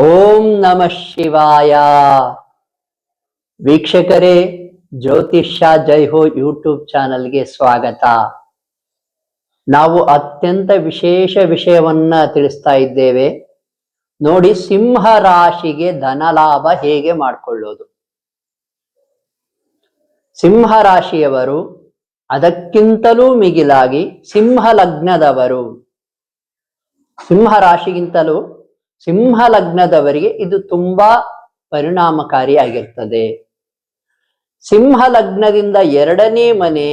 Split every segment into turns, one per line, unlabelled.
ಓಂ ನಮ ಶಿವಾಯ. ವೀಕ್ಷಕರೇ, ಜ್ಯೋತಿಷ್ಯ ಜೈ ಹೋ ಯೂಟ್ಯೂಬ್ ಚಾನಲ್ಗೆ ಸ್ವಾಗತ. ನಾವು ಅತ್ಯಂತ ವಿಶೇಷ ವಿಷಯವನ್ನ ತಿಳಿಸ್ತಾ ಇದ್ದೇವೆ. ನೋಡಿ, ಸಿಂಹ ರಾಶಿಗೆ ಧನಲಾಭ ಹೇಗೆ ಮಾಡಿಕೊಳ್ಳೋದು? ಸಿಂಹ ರಾಶಿಯವರು ಅದಕ್ಕಿಂತಲೂ ಮಿಗಿಲಾಗಿ ಸಿಂಹ ಲಗ್ನದವರು. ಸಿಂಹ ರಾಶಿಗಿಂತಲೂ ಸಿಂಹ ಲಗ್ನದವರಿಗೆ ಇದು ತುಂಬಾ ಪರಿಣಾಮಕಾರಿಯಾಗಿರ್ತದೆ. ಸಿಂಹ ಲಗ್ನದಿಂದ ಎರಡನೇ ಮನೆ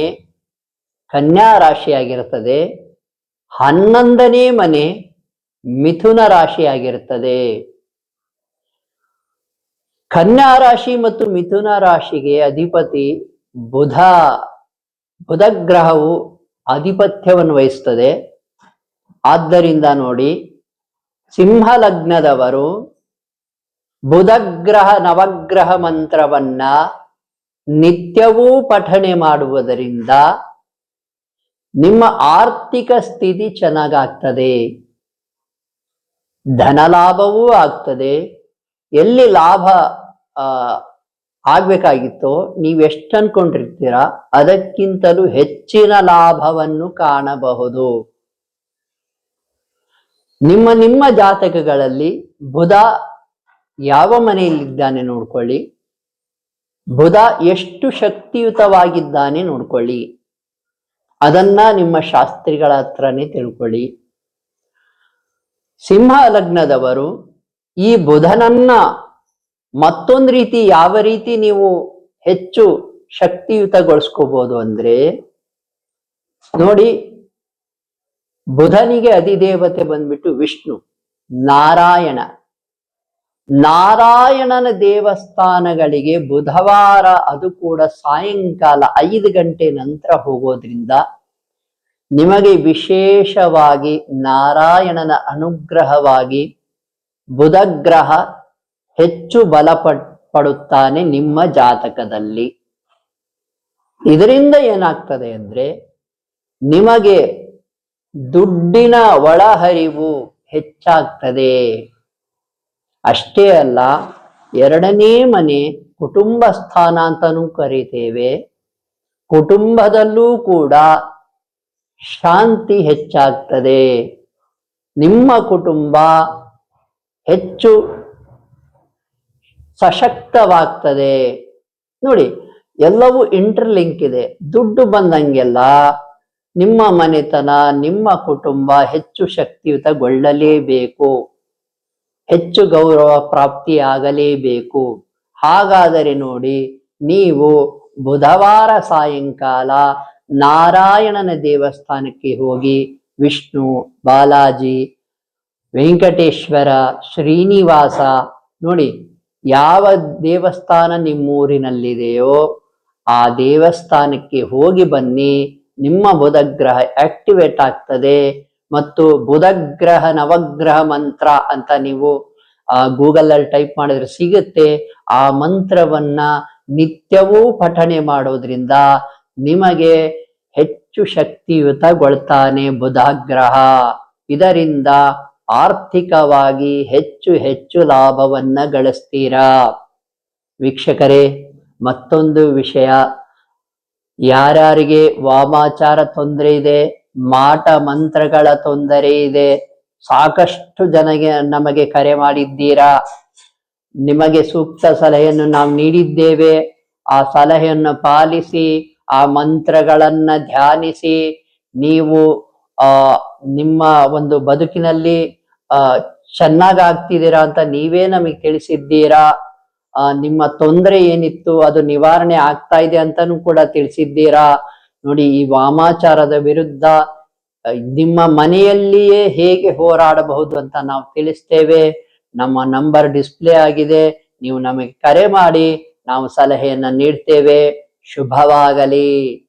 ಕನ್ಯಾ ರಾಶಿಯಾಗಿರುತ್ತದೆ ಹನ್ನೊಂದನೇ ಮನೆ ಮಿಥುನ ರಾಶಿಯಾಗಿರುತ್ತದೆ ಕನ್ಯಾ ರಾಶಿ ಮತ್ತು ಮಿಥುನ ರಾಶಿಗೆ ಅಧಿಪತಿ ಬುಧ. ಬುಧ ಗ್ರಹವು ಆಧಿಪತ್ಯವನ್ನು ವಹಿಸ್ತದೆ. ಆದ್ದರಿಂದ ನೋಡಿ ಸಿಂಹ ಲಗ್ನದವರು ಬುಧಗ್ರಹ ನವಗ್ರಹ ಮಂತ್ರವನ್ನ ನಿತ್ಯವೂ ಪಠಣೆ ಮಾಡುವುದರಿಂದ ನಿಮ್ಮ ಆರ್ಥಿಕ ಸ್ಥಿತಿ ಚೆನ್ನಾಗಾಗ್ತದೆ. ಧನಲಾಭವೂ ಆಗ್ತದೆ. ಎಲ್ಲಿ ಲಾಭ ಆಗ್ಬೇಕಾಗಿತ್ತೋ ನೀವು ಎಷ್ಟು ಅನ್ಕೊಂಡಿರ್ತೀರಾ ಅದಕ್ಕಿಂತಲೂ ಹೆಚ್ಚಿನ ಲಾಭವನ್ನು ಕಾಣಬಹುದು. ನಿಮ್ಮ ನಿಮ್ಮ ಜಾತಕಗಳಲ್ಲಿ ಬುಧ ಯಾವ ಮನೆಯಲ್ಲಿದ್ದಾನೆ ನೋಡ್ಕೊಳ್ಳಿ. ಬುಧ ಎಷ್ಟು ಶಕ್ತಿಯುತವಾಗಿದ್ದಾನೆ ನೋಡ್ಕೊಳ್ಳಿ. ಅದನ್ನ ನಿಮ್ಮ ಶಾಸ್ತ್ರಿಗಳ ಹತ್ರನೇ ತಿಳ್ಕೊಳ್ಳಿ. ಸಿಂಹ ಲಗ್ನದವರು ಈ ಬುಧನನ್ನ ಮತ್ತೊಂದು ರೀತಿ ಯಾವ ರೀತಿ ನೀವು ಹೆಚ್ಚು ಶಕ್ತಿಯುತಗೊಳಿಸ್ಕೋಬಹುದು ಅಂದ್ರೆ, ನೋಡಿ ಬುಧನಿಗೆ ಅಧಿದೇವತೆ ಬಂದ್ಬಿಟ್ಟು ವಿಷ್ಣು, ನಾರಾಯಣ. ನಾರಾಯಣನ ದೇವಸ್ಥಾನಗಳಿಗೆ ಬುಧವಾರ ಅದು ಕೂಡ ಸಾಯಂಕಾಲ ಐದು ಗಂಟೆ ನಂತರ ಹೋಗೋದ್ರಿಂದ ನಿಮಗೆ ವಿಶೇಷವಾಗಿ ನಾರಾಯಣನ ಅನುಗ್ರಹವಾಗಿ ಬುಧಗ್ರಹ ಹೆಚ್ಚು ಬಲ ಪಡುತ್ತಾನೆ ನಿಮ್ಮ ಜಾತಕದಲ್ಲಿ. ಇದರಿಂದ ಏನಾಗ್ತದೆ ಅಂದ್ರೆ ನಿಮಗೆ ದುಡ್ಡಿನ ಒಳಹರಿವು ಹೆಚ್ಚಾಗ್ತದೆ. ಅಷ್ಟೇ ಅಲ್ಲ, ಎರಡನೇ ಮನೆ ಕುಟುಂಬ ಸ್ಥಾನ ಅಂತಾನೂ ಕರಿತೇವೆ. ಕುಟುಂಬದಲ್ಲೂ ಕೂಡ ಶಾಂತಿ ಹೆಚ್ಚಾಗ್ತದೆ. ನಿಮ್ಮ ಕುಟುಂಬ ಹೆಚ್ಚು ಸಶಕ್ತವಾಗ್ತದೆ. ನೋಡಿ, ಎಲ್ಲವೂ ಇಂಟರ್ಲಿಂಕ್ ಇದೆ. ದುಡ್ಡು ಬಂದಂಗೆಲ್ಲ ನಿಮ್ಮ ಮನೆತನ, ನಿಮ್ಮ ಕುಟುಂಬ ಹೆಚ್ಚು ಶಕ್ತಿಯುತಗೊಳ್ಳಲೇಬೇಕು. ಹೆಚ್ಚು ಗೌರವ ಪ್ರಾಪ್ತಿಯಾಗಲೇಬೇಕು. ಹಾಗಾದರೆ ನೋಡಿ, ನೀವು ಬುಧವಾರ ಸಾಯಂಕಾಲ ನಾರಾಯಣನ ದೇವಸ್ಥಾನಕ್ಕೆ ಹೋಗಿ ವಿಷ್ಣು, ಬಾಲಾಜಿ, ವೆಂಕಟೇಶ್ವರ, ಶ್ರೀನಿವಾಸ, ನೋಡಿ, ಯಾವ ದೇವಸ್ಥಾನ ನಿಮ್ಮೂರಿನಲ್ಲಿದೆಯೋ ಆ ದೇವಸ್ಥಾನಕ್ಕೆ ಹೋಗಿ ಬನ್ನಿ. ನಿಮ್ಮ ಬುಧಗ್ರಹ ಆಕ್ಟಿವೇಟ್ ಆಗ್ತದೆ. ಮತ್ತು ಬುಧಗ್ರಹ ನವಗ್ರಹ ಮಂತ್ರ ಅಂತ ನೀವು ಗೂಗಲ್ ಅಲ್ಲಿ ಟೈಪ್ ಮಾಡಿದ್ರೆ ಸಿಗುತ್ತೆ. ಆ ಮಂತ್ರವನ್ನ ನಿತ್ಯವೂ ಪಠಣೆ ಮಾಡೋದ್ರಿಂದ ನಿಮಗೆ ಹೆಚ್ಚು ಶಕ್ತಿಯುತಗೊಳ್ತಾನೆ ಬುಧಗ್ರಹ. ಇದರಿಂದ ಆರ್ಥಿಕವಾಗಿ ಹೆಚ್ಚು ಹೆಚ್ಚು ಲಾಭವನ್ನ ಗಳಿಸ್ತೀರಾ. ವೀಕ್ಷಕರೇ, ಮತ್ತೊಂದು ವಿಷಯ. ಯಾರ್ಯಾರಿಗೆ ವಾಮಾಚಾರ ತೊಂದರೆ ಇದೆ, ಮಾಟ ಮಂತ್ರಗಳ ತೊಂದರೆ ಇದೆ, ಸಾಕಷ್ಟು ಜನಗೆ ನಮಗೆ ಕರೆ ಮಾಡಿದ್ದೀರಾ? ನಿಮಗೆ ಸೂಕ್ತ ಸಲಹೆಯನ್ನು ನಾವು ನೀಡಿದ್ದೇವೆ. ಆ ಸಲಹೆಯನ್ನು ಪಾಲಿಸಿ, ಆ ಮಂತ್ರಗಳನ್ನ ಧ್ಯಾನಿಸಿ, ನೀವು, ಆ, ನಿಮ್ಮ ಒಂದು ಬದುಕಿನಲ್ಲಿ, ಆ, ಚೆನ್ನಾಗಾಗ್ತಿದ್ದೀರಾ ಅಂತ ನೀವೇ ನಮಗೆ ತಿಳಿಸಿದ್ದೀರಾ? ನಿಮ್ಮ ತೊಂದರೆ ಏನಿತ್ತು, ಅದು ನಿವಾರಣೆ ಆಗ್ತಾ ಇದೆ ಅಂತಾನೂ ಕೂಡ ತಿಳಿಸಿದ್ದೀರಾ? ನೋಡಿ, ಈ ವಾಮಾಚಾರದ ವಿರುದ್ಧ ನಿಮ್ಮ ಮನೆಯಲ್ಲಿಯೇ ಹೇಗೆ ಹೋರಾಡಬಹುದು ಅಂತ ನಾವು ತಿಳಿಸ್ತೇವೆ. ನಮ್ಮ ನಂಬರ್ ಡಿಸ್ಪ್ಲೇ ಆಗಿದೆ. ನೀವು ನಮಗೆ ಕರೆ ಮಾಡಿ, ನಾವು ಸಲಹೆಯನ್ನ ನೀಡ್ತೇವೆ. ಶುಭವಾಗಲಿ.